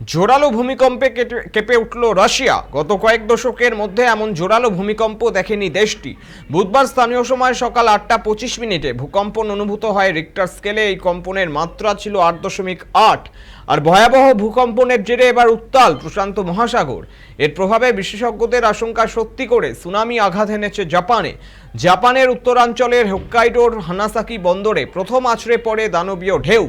জোরালো ভূমিকম্পে কেঁপে উঠল রাশিয়া। গত কয়েক দশকের মধ্যে এমন জোরালো ভূমিকম্প দেখেনি দেশটি। বুধবার স্থানীয় সময় সকাল আটটা পঁচিশ মিনিটে ভূকম্পন অনুভূত হয় রিক্টার স্কেলে। এই কম্পনের মাত্রা ছিল আট দশমিক আট। আর ভয়াবহ ভূকম্পনের জেরে এবার উত্তাল প্রশান্ত মহাসাগর। এর প্রভাবে বিশেষজ্ঞদের আশঙ্কা সত্যি করে সুনামি আঘাত এনেছে জাপানে। জাপানের উত্তরাঞ্চলের হোক্কাইডোর হানাসাকি বন্দরে প্রথম আছড়ে পড়ে দানবীয় ঢেউ।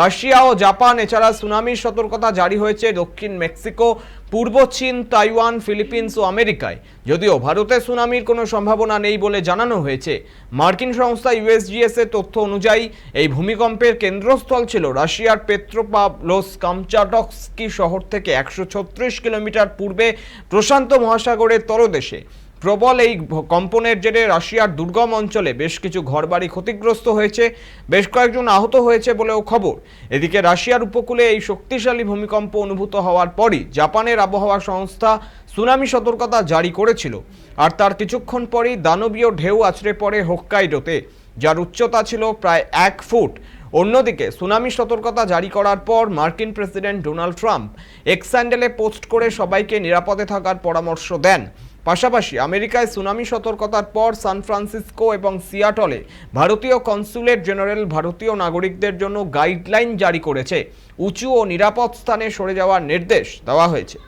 রাশিয়া ও জাপান এছাড়া সুনামির সতর্কতা জারি হয়েছে দক্ষিণ মেক্সিকো, পূর্ব চীন, তাইওয়ান, ফিলিপিন্স ও আমেরিকায়। যদিও ভারতে সুনামির কোনো সম্ভাবনা নেই বলে জানানো হয়েছে। মার্কিন সংস্থা ইউএসজিএস এর তথ্য অনুযায়ী, এই ভূমিকম্পের কেন্দ্রস্থল ছিল রাশিয়ার পেট্রোপাভলোস কামচাটস্কি শহর থেকে একশো ছত্রিশ কিলোমিটার পূর্বে প্রশান্ত মহাসাগরের তলদেশে। প্রবল এই কম্পনের জেরে রাশিয়ার দুর্গম অঞ্চলে বেশ কিছু ঘরবাড়ি ক্ষতিগ্রস্ত হয়েছে, বেশ কয়েকজন আহত হয়েছে বলেও খবর। এদিকে রাশিয়ার উপকূলে এই শক্তিশালী ভূমিকম্প অনুভূত হওয়ার পরই জাপানের আবহাওয়া সংস্থা সুনামি সতর্কতা জারি করেছিল। আর তার কিছুক্ষণ পরেই দানবীয় ঢেউ আছড়ে পড়ে হোক্কাইডোতে, যার উচ্চতা ছিল প্রায় এক ফুট। অন্যদিকে সুনামি সতর্কতা জারি করার পর মার্কিন প্রেসিডেন্ট ডোনাল্ড ট্রাম্প এক্স স্যান্ডেলে পোস্ট করে সবাইকে নিরাপদে থাকার পরামর্শ দেন। পাশাপাশি আমেরিকায় সুনামি সতর্কতার পর সান ফ্রান্সিসকো এবং সিয়াটলে ভারতীয় কনসুলেট জেনারেল ভারতীয় নাগরিকদের জন্য গাইডলাইন জারি করেছে। উঁচু ও নিরাপদ স্থানে সরে যাওয়ার নির্দেশ দেওয়া হয়েছে।